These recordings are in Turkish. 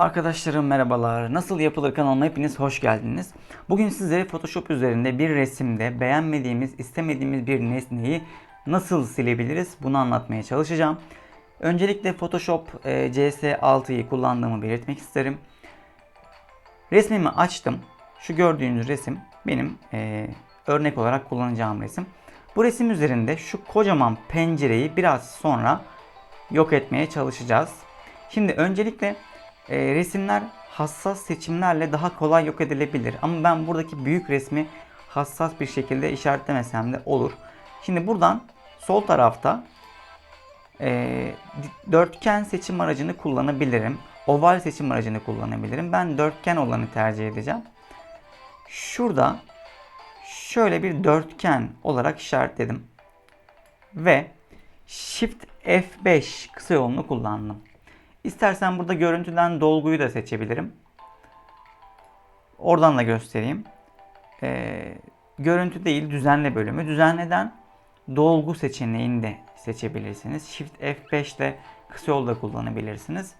Arkadaşlarım merhabalar. Nasıl yapılır kanalıma hepiniz hoş geldiniz. Bugün sizlere Photoshop üzerinde bir resimde beğenmediğimiz, istemediğimiz bir nesneyi nasıl silebiliriz bunu anlatmaya çalışacağım. Öncelikle Photoshop e, CS6'yı kullandığımı belirtmek isterim. Resmimi açtım. Şu gördüğünüz resim benim e, örnek olarak kullanacağım resim. Bu resim üzerinde şu kocaman pencereyi biraz sonra yok etmeye çalışacağız. Şimdi öncelikle e, resimler hassas seçimlerle daha kolay yok edilebilir. Ama ben buradaki büyük resmi hassas bir şekilde işaretlemesem de olur. Şimdi buradan sol tarafta e, dörtgen seçim aracını kullanabilirim. Oval seçim aracını kullanabilirim. Ben dörtgen olanı tercih edeceğim. Şurada şöyle bir dörtgen olarak işaretledim. Ve Shift F5 kısa yolunu kullandım. İstersen burada görüntüden dolguyu da seçebilirim. Oradan da göstereyim. Ee, görüntü değil düzenle bölümü. Düzenleden dolgu seçeneğini de seçebilirsiniz. Shift F5 ile kısa yolda kullanabilirsiniz.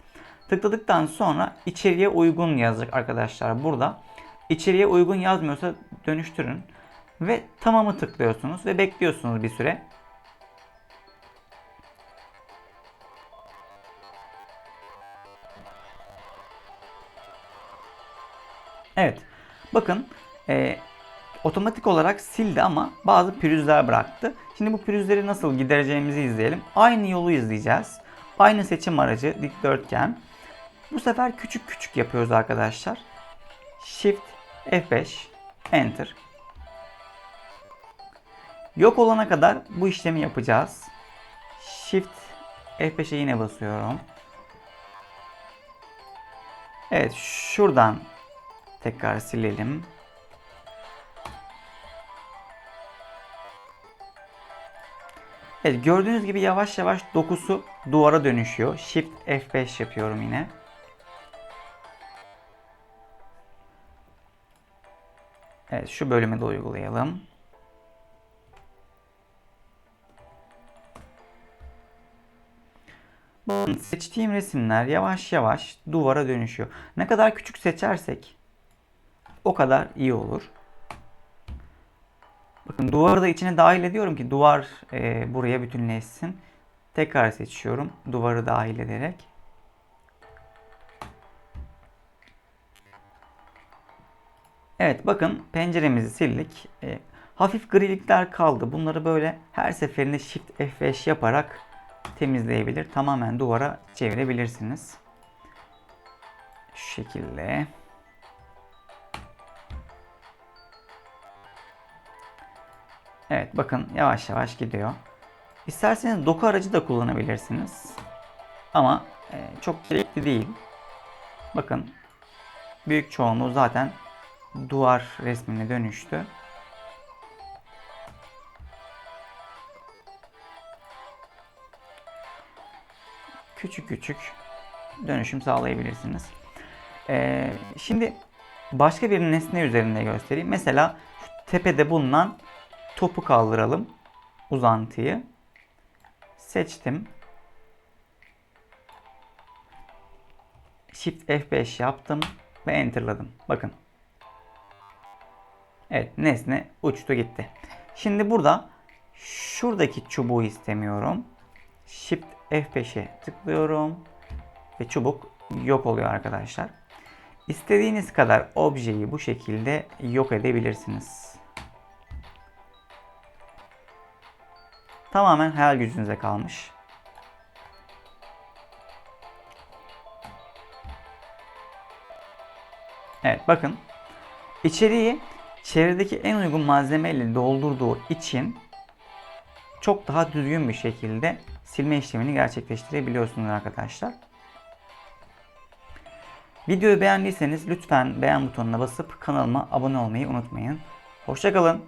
Tıkladıktan sonra içeriye uygun yazacak arkadaşlar burada. İçeriye uygun yazmıyorsa dönüştürün. Ve tamamı tıklıyorsunuz ve bekliyorsunuz bir süre. Evet. Bakın e, otomatik olarak sildi ama bazı pürüzler bıraktı. Şimdi bu pürüzleri nasıl gidereceğimizi izleyelim. Aynı yolu izleyeceğiz. Aynı seçim aracı dikdörtgen. Bu sefer küçük küçük yapıyoruz arkadaşlar. Shift F5 Enter. Yok olana kadar bu işlemi yapacağız. Shift F5'e yine basıyorum. Evet şuradan Tekrar silelim. Evet gördüğünüz gibi yavaş yavaş dokusu duvara dönüşüyor. Shift F5 yapıyorum yine. Evet şu bölümü de uygulayalım. Seçtiğim resimler yavaş yavaş duvara dönüşüyor. Ne kadar küçük seçersek o kadar iyi olur. Bakın duvarı da içine dahil ediyorum ki duvar e, buraya bütünleşsin. Tekrar seçiyorum duvarı dahil ederek. Evet bakın penceremizi sildik. E, hafif grilikler kaldı. Bunları böyle her seferinde Shift F5 yaparak temizleyebilir. Tamamen duvara çevirebilirsiniz. Şu şekilde. Evet bakın yavaş yavaş gidiyor. İsterseniz doku aracı da kullanabilirsiniz. Ama e, çok gerekli değil. Bakın büyük çoğunluğu zaten duvar resmine dönüştü. Küçük küçük dönüşüm sağlayabilirsiniz. Ee, şimdi başka bir nesne üzerinde göstereyim. Mesela şu tepede bulunan topu kaldıralım. Uzantıyı. Seçtim. Shift F5 yaptım ve enterladım. Bakın. Evet nesne uçtu gitti. Şimdi burada şuradaki çubuğu istemiyorum. Shift F5'e tıklıyorum ve çubuk yok oluyor arkadaşlar. İstediğiniz kadar objeyi bu şekilde yok edebilirsiniz. Tamamen hayal gücünüze kalmış. Evet bakın. İçeriği çevredeki en uygun malzemeyle doldurduğu için çok daha düzgün bir şekilde silme işlemini gerçekleştirebiliyorsunuz arkadaşlar. Videoyu beğendiyseniz lütfen beğen butonuna basıp kanalıma abone olmayı unutmayın. Hoşçakalın.